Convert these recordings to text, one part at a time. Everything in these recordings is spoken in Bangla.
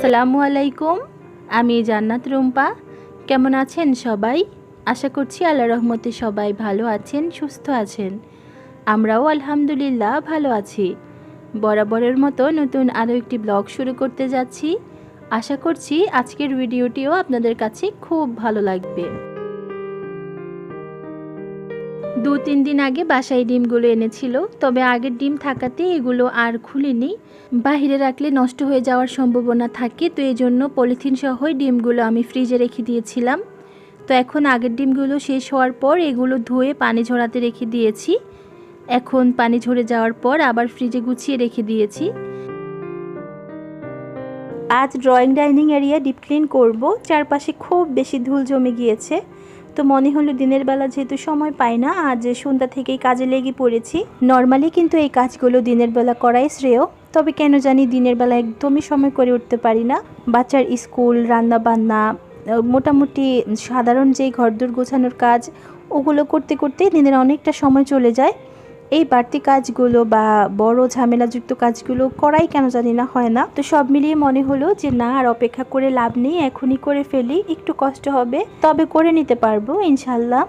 আসসালামু আলাইকুম। আমি জান্নাত রুম্পা। কেমন আছেন সবাই? আশা করছি আল্লাহ রহমতে সবাই ভালো আছেন, সুস্থ আছেন। আমরাও আলহামদুলিল্লাহ ভালো আছি। বরাবরের মতো নতুন আরও একটি ব্লগ শুরু করতে যাচ্ছি। আশা করছি আজকের ভিডিওটিও আপনাদের কাছে খুব ভালো লাগবে। দু তিন দিন আগে বাসায় ডিমগুলো এনেছিল, তবে আগের ডিম থাকাতে এগুলো আর খুলিনি। বাহিরে রাখলে নষ্ট হয়ে যাওয়ার সম্ভাবনা থাকে, তো এই জন্য পলিথিন সহই ডিমগুলো আমি ফ্রিজে রেখে দিয়েছিলাম। তো এখন আগের ডিমগুলো শেষ হওয়ার পর এগুলো ধুয়ে পানি ঝরাতে রেখে দিয়েছি। এখন পানি ঝরে যাওয়ার পর আবার ফ্রিজে গুছিয়ে রেখে দিয়েছি। আজ drawing dining area deep clean করব, চারপাশে খুব বেশি ধুল জমে গিয়েছে। তো মনে হলো দিনের বেলা যেহেতু সময় পাই না, আজ সন্ধ্যা থেকেই কাজে লেগে পড়েছি। নর্মালি কিন্তু এই কাজগুলো দিনের বেলা করাই শ্রেয়, তবে কেন জানি দিনের বেলা একদমই সময় করে উঠতে পারি না। বাচ্চার স্কুল রান্না বান্না মোটামুটি সাধারণ যেই ঘরদোর গোছানোর কাজ, ওগুলো করতে করতে দিনের অনেকটা সময় চলে যায়। এই বাড়তি কাজগুলো বা বড় ঝামেলাযুক্ত কাজগুলো করাই কেন জানি না, হয় না। তো সব মিলিয়ে মনে হলো যে, না, আর অপেক্ষা করে লাভ নেই, এখনই করে ফেলি, একটু কষ্ট হবে, তবে করে নিতে পারব ইনশাল্লাহ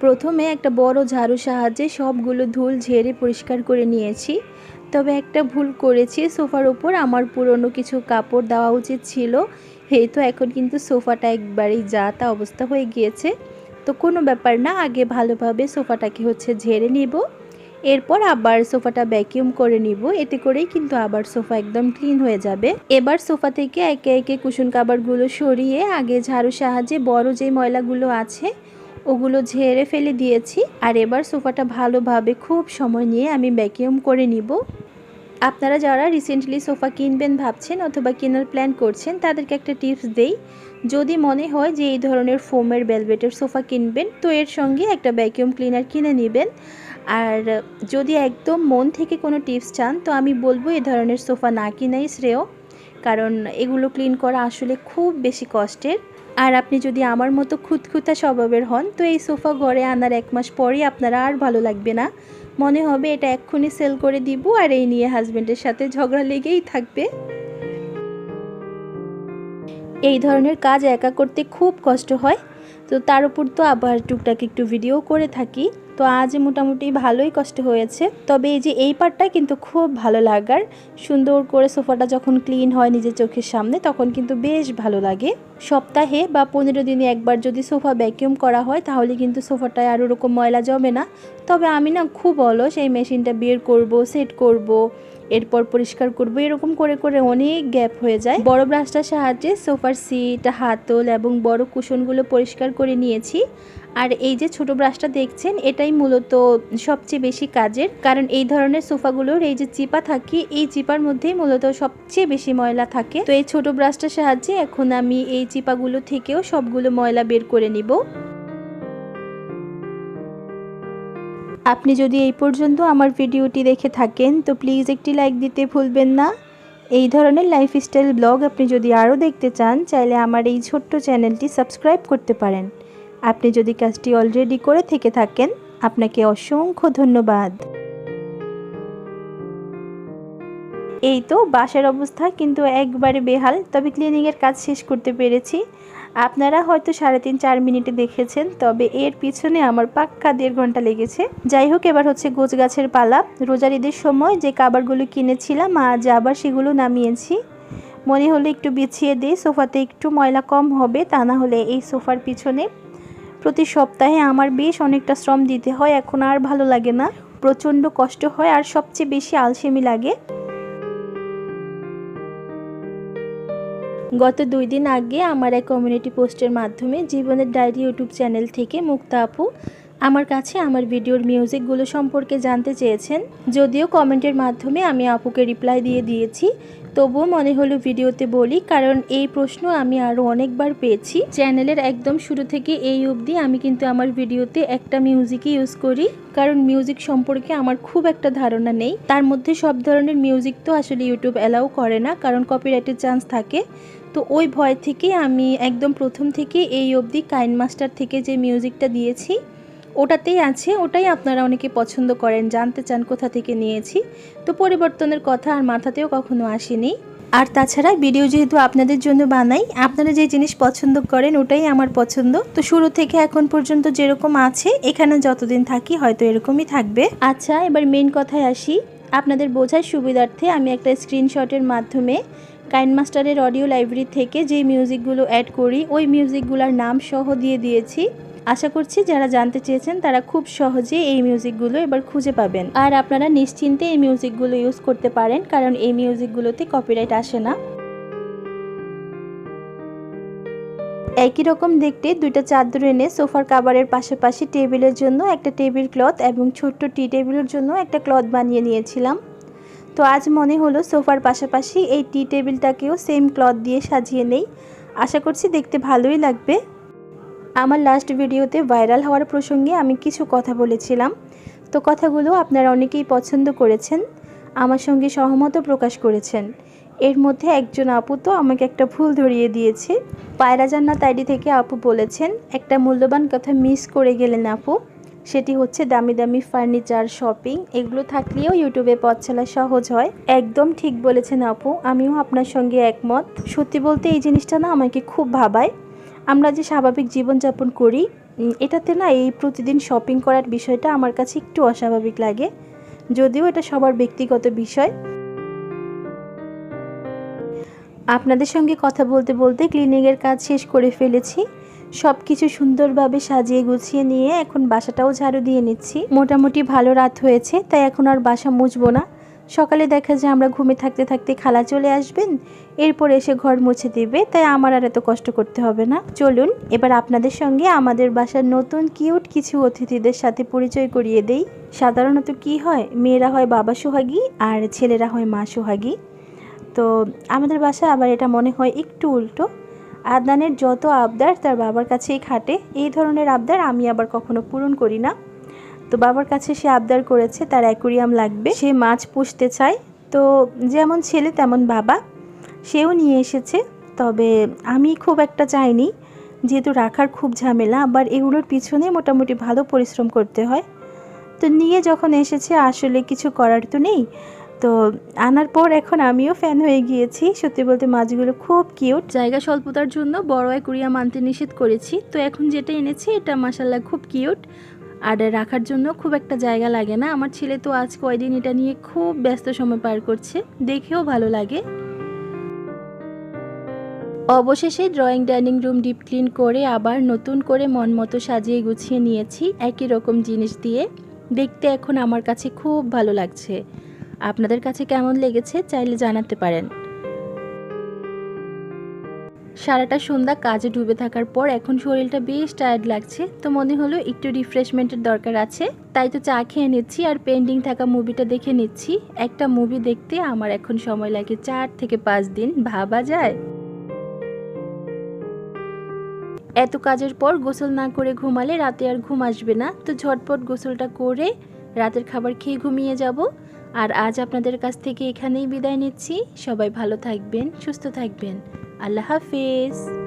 প্রথমে একটা বড় ঝাড়ু সাহায্যে সবগুলো ধুল ঝেড়ে পরিষ্কার করে নিয়েছি। তবে একটা ভুল করেছি, সোফার ওপর আমার পুরনো কিছু কাপড় দেওয়া উচিত ছিল। এই তো এখন কিন্তু সোফাটা একবারেই যা তা অবস্থা হয়ে গিয়েছে। তো কোনো ব্যাপার না, আগে ভালোভাবে সোফাটাকে হচ্ছে ঝেড়ে নিব। এরপর আবার সোফাটা ভ্যাকিউম করে নিব, এতে করেই কিন্তু আবার সোফা একদম ক্লিন হয়ে যাবে। এবার সোফা থেকে একে একে কুশন কাবারগুলো সরিয়ে আগে ঝাড়ু সাহায্যে বড় যে ময়লাগুলো আছে, ওগুলো ঝেড়ে ফেলে দিয়েছি। আর এবার সোফাটা ভালোভাবে খুব সময় নিয়ে আমি ভ্যাকিউম করে নিব। আপনারা যারা রিসেন্টলি সোফা কিনবেন ভাবছেন অথবা কেনার প্ল্যান করছেন, তাদেরকে একটা টিপস দেই। যদি মনে হয় যে এই ধরনের ফোমের বেলভেটের সোফা কিনবেন, তো এর সঙ্গে একটা ভ্যাকিউম ক্লিনার কিনে নেবেন। আর যদি একদম মন থেকে কোনো টিপস চান, তো আমি বলব এই ধরনের সোফা না কিনাই শ্রেয়, কারণ এগুলো ক্লিন করা আসলে খুব বেশি কষ্টের। আর আপনি যদি আমার মতো খুঁতখুঁতা স্বভাবের হন, তো এই সোফা ঘরে আনার এক মাস পরেই আপনারা আর ভালো লাগবে না। মনে হবে এটা এক্ষুনি সেল করে দিব, আর এই নিয়ে হাজব্যান্ডের সাথে ঝগড়া লেগেই থাকবে। এই ধরনের কাজ একা করতে খুব কষ্ট হয়। তো তার উপর তো আবার টুকটাক একটু ভিডিও করে থাকি। তো আজ মোটামুটি ভালোই কষ্ট হয়েছে। তবে এই যে এই পার্টটা কিন্তু খুব ভালো লাগার। সুন্দর করে সোফাটা যখন ক্লিন হয় নিজের চোখের সামনে, তখন কিন্তু বেশ ভালো লাগে। সপ্তাহে বা পনেরো দিনে একবার যদি সোফা ভ্যাকিউম করা হয়, তাহলে কিন্তু সোফাটায় আর ওরকম ময়লা জমে না। তবে আমি না খুব অলস, এই মেশিনটা বের করব, সেট করব, এরপর পরিষ্কার করব, এরকম করে করে অনেক গ্যাপ হয়ে যায়। বড় ব্রাশটার সাহায্যে সোফার সিট, হাতল এবং বড় কুশনগুলো পরিষ্কার করে নিয়েছি। আর এই যে ছোট ব্রাশটা দেখছেন, এটাই মূলত সবচেয়ে বেশি কাজের। কারণ এই ধরনের সোফাগুলোর এই যে চিপা থাকে, এই চিপার মধ্যেই মূলত সবচেয়ে বেশি ময়লা থাকে। তো এই ছোট ব্রাশটার সাহায্যে এখন আমি এই চিপাগুলো থেকেও সবগুলো ময়লা বের করে নিব। আপনি যদি এই পর্যন্ত আমার ভিডিওটি দেখে থাকেন, তো প্লিজ একটি লাইক দিতে ভুলবেন না। এই ধরনের লাইফস্টাইল ব্লগ আপনি যদি আরও দেখতে চান, চাইলে আমার এই ছোট্ট চ্যানেলটি সাবস্ক্রাইব করতে পারেন। আপনি যদি কাজটি অলরেডি করে থেকে থাকেন, আপনাকে অসংখ্য ধন্যবাদ। এই তো বাসার অবস্থা কিন্তু একবারে বেহাল, তবে ক্লিনিংয়ের কাজ শেষ করতে পেরেছি। আপনারা হয়তো সাড়ে তিন, চার মিনিটে দেখেছেন, তবে এর পিছনে আমার পাক্কা দেড় ঘণ্টা লেগেছে। যাই হোক, এবার হচ্ছে গোছ গাছের পালা। রোজার ঈদের সময় যে কাবারগুলো কিনেছিলাম, আজ আবার সেগুলো নামিয়েছি। মনে হলে একটু বিছিয়ে দিই, সোফাতে একটু ময়লা কম হবে, তা না হলে এই সোফার পিছনে প্রতি সপ্তাহে আমার বেশ অনেকটা শ্রম দিতে হয়, এখন আর ভালো লাগে না। প্রচণ্ড কষ্ট হয় আর সবচেয়ে বেশি আলসেমি লাগে। গত দুই দিন আগে আমার এক কমিউনিটি পোস্টের মাধ্যমে জীবনের ডায়েরি ইউটিউব চ্যানেল থেকে মুক্তা আপু আমার কাছে আমার ভিডিওর মিউজিকগুলো সম্পর্কে জানতে চেয়েছেন, যদিও কমেন্টের মাধ্যমে আমি আপুকে রিপ্লাই দিয়ে দিয়েছি। তবুও মনে হলো ভিডিওতে বলি, কারণ এই প্রশ্ন আমি আরও অনেকবার পেয়েছি। চ্যানেলের একদম শুরু থেকে এই অবধি আমি কিন্তু আমার ভিডিওতে একটা মিউজিকই ইউজ করি, কারণ মিউজিক সম্পর্কে আমার খুব একটা ধারণা নেই। তার মধ্যে সব ধরনের মিউজিক তো আসলে ইউটিউব অ্যালাউ করে না, কারণ কপিরাইটের চান্স থাকে। তো ওই ভয় থেকে আমি একদম প্রথম থেকে এই অবধি কাইন মাস্টার থেকে যে মিউজিকটা দিয়েছি ওটাতেই আছে, ওটাই আপনারা অনেকে পছন্দ করেন, জানতে চান কোথা থেকে নিয়েছি। তো পরিবর্তনের কথা আর মাথাতেও কখনো আসেনি। আর তাছাড়া ভিডিও যেহেতু আপনাদের জন্য বানাই, আপনারা যে জিনিস পছন্দ করেন ওটাই আমার পছন্দ। তো শুরু থেকে এখন পর্যন্ত যেরকম আছে, এখানে যতদিন থাকি হয়তো এরকমই থাকবে। আচ্ছা এবার মেন কথায় আসি। আপনাদের বোঝার সুবিধার্থে আমি একটা স্ক্রিনশটের মাধ্যমে কাইন মাস্টারের অডিও লাইব্রেরি থেকে যে মিউজিকগুলো অ্যাড করি, ওই মিউজিকগুলোর নাম সহ দিয়ে দিয়েছি। আশা করছি যারা জানতে চেয়েছেন তারা খুব সহজে এই মিউজিকগুলো এবার খুঁজে পাবেন। আর আপনারা নিশ্চিন্তে এই মিউজিকগুলো ইউজ করতে পারেন, কারণ এই মিউজিকগুলোতে কপিরাইট আসে না। একই রকম দেখতে দুইটা চাদর এনে সোফার কাভারের পাশাপাশি টেবিলের জন্য একটা টেবিল ক্লথ এবং ছোট্ট টি টেবিলের জন্য একটা ক্লথ বানিয়ে নিয়েছিলাম। তো আজ মনে হলো সোফার পাশাপাশি এই টি টেবিলটাকেও সেম ক্লথ দিয়ে সাজিয়ে নেই। আশা করছি দেখতে ভালোই লাগবে। আমার লাস্ট ভিডিওতে ভাইরাল হওয়ার প্রসঙ্গে আমি কিছু কথা বলেছিলাম। তো কথাগুলো আপনারা অনেকেই পছন্দ করেছেন, আমার সঙ্গে সহমতও প্রকাশ করেছেন। এর মধ্যে একজন আপু তো আমাকে একটা ভুল ধরিয়ে দিয়েছে। পায়রা জান্নাত আইডি থেকে আপু বলেছেন, একটা মূল্যবান কথা মিস করে গেলেন আপু। সেটি হচ্ছে দামি দামি ফার্নিচার শপিং এগুলো থাকলেও ইউটিউবে পথ চলা সহজ হয়। একদম ঠিক বলেছেন আপু, আমিও আপনার সঙ্গে একমত। সত্যি বলতে এই জিনিসটা না আমাকে খুব ভাবায়। আমরা যে স্বাভাবিক জীবনযাপন করি এটাতে না এই প্রতিদিন শপিং করার বিষয়টা আমার কাছে একটু অস্বাভাবিক লাগে। যদিও এটা সবার ব্যক্তিগত বিষয়। আপনাদের সঙ্গে কথা বলতে বলতে ক্লিনিংয়ের কাজ শেষ করে ফেলেছি। সব কিছু সুন্দরভাবে সাজিয়ে গুছিয়ে নিয়ে এখন বাসাটাও ঝাড়ু দিয়ে নিচ্ছি। মোটামুটি ভালো রাত হয়েছে, তাই এখন আর বাসা মুছবো না। সকালে দেখা যায় আমরা ঘুমে থাকতে থাকতে খালা চলে আসবেন। এরপর এসে ঘর মুছে দিবে, তাই আমার আর এত কষ্ট করতে হবে না। চলুন, এবার আপনাদের সঙ্গে আমাদের বাসার নতুন কিউট কিছু অতিথিদের সাথে পরিচয় করিয়ে দেই। সাধারণত কি হয়, মেয়েরা হয় বাবা সোহাগী আর ছেলেরা হয় মা সোহাগী। তো আমাদের বাসায় আবার এটা মনে হয় একটু উল্টো। আদনানের যত আবদার তার বাবার কাছেই খাটে। এই ধরনের আবদার আমি আবার কখনো পূরণ করি না। তো বাবার কাছে সে আবদার করেছে, তার অ্যাকুরিয়াম লাগবে। সে মাছ পুষতে চায়। তো যেমন ছেলে, তেমন বাবা। সেও নিয়ে এসেছে। তবে আমি খুব একটা চাইনি। যেহেতু রাখার খুব ঝামেলা, আবার এগুলোর পিছনে মোটামুটি ভালো পরিশ্রম করতে হয়। তো নিয়ে যখন এসেছে, আসলে কিছু করার তো নেই। তো আনার পর এখন আমিও ফ্যান হয়ে গিয়েছি। সত্যি বলতে মাছগুলো খুব কিউট জায়গা স্বল্পতার জন্য বড় অ্যাকুরিয়াম আনতে নিষেধ করেছি। তো এখন যেটা এনেছি, এটা মাসাল্লাহ খুব কিউট আর রাখার জন্য খুব একটা জায়গা লাগে না। আমার ছেলে তো আজ কয়দিন এটা নিয়ে খুব ব্যস্ত সময় পার করছে। দেখেও ভালো লাগে। অবশেষে drawing dining room deep clean করে আবার নতুন করে মন মতো সাজিয়ে গুছিয়ে নিয়েছি একই রকম জিনিস দিয়ে। দেখতে এখন আমার কাছে খুব ভালো লাগছে। আপনাদের কাছে কেমন লেগেছে চাইলে জানাতে পারেন। সারাটা সন্ধ্যা কাজে ডুবে থাকার পর এখন শরীরটা বেশ টায়ার্ড লাগছে। তো মনে হলো একটু রিফ্রেশমেন্টের দরকার আছে। তাই তো চা খেয়ে নিচ্ছি আর পেন্ডিং থাকা মুভিটা দেখে নিচ্ছি। একটা মুভি দেখতে আমার এখন সময় লাগে চার থেকে পাঁচ দিন। ভাবা যায়? এত কাজের পর গোসল না করে ঘুমালে রাতে আর ঘুম আসবে না। তো ঝটপট গোসলটা করে রাতের খাবার খেয়ে ঘুমিয়ে যাব। আর আজ আপনাদের কাছ থেকে এখানেই বিদায় নিচ্ছি। সবাই ভালো থাকবেন, সুস্থ থাকবেন। আল্লাহ হাফিজ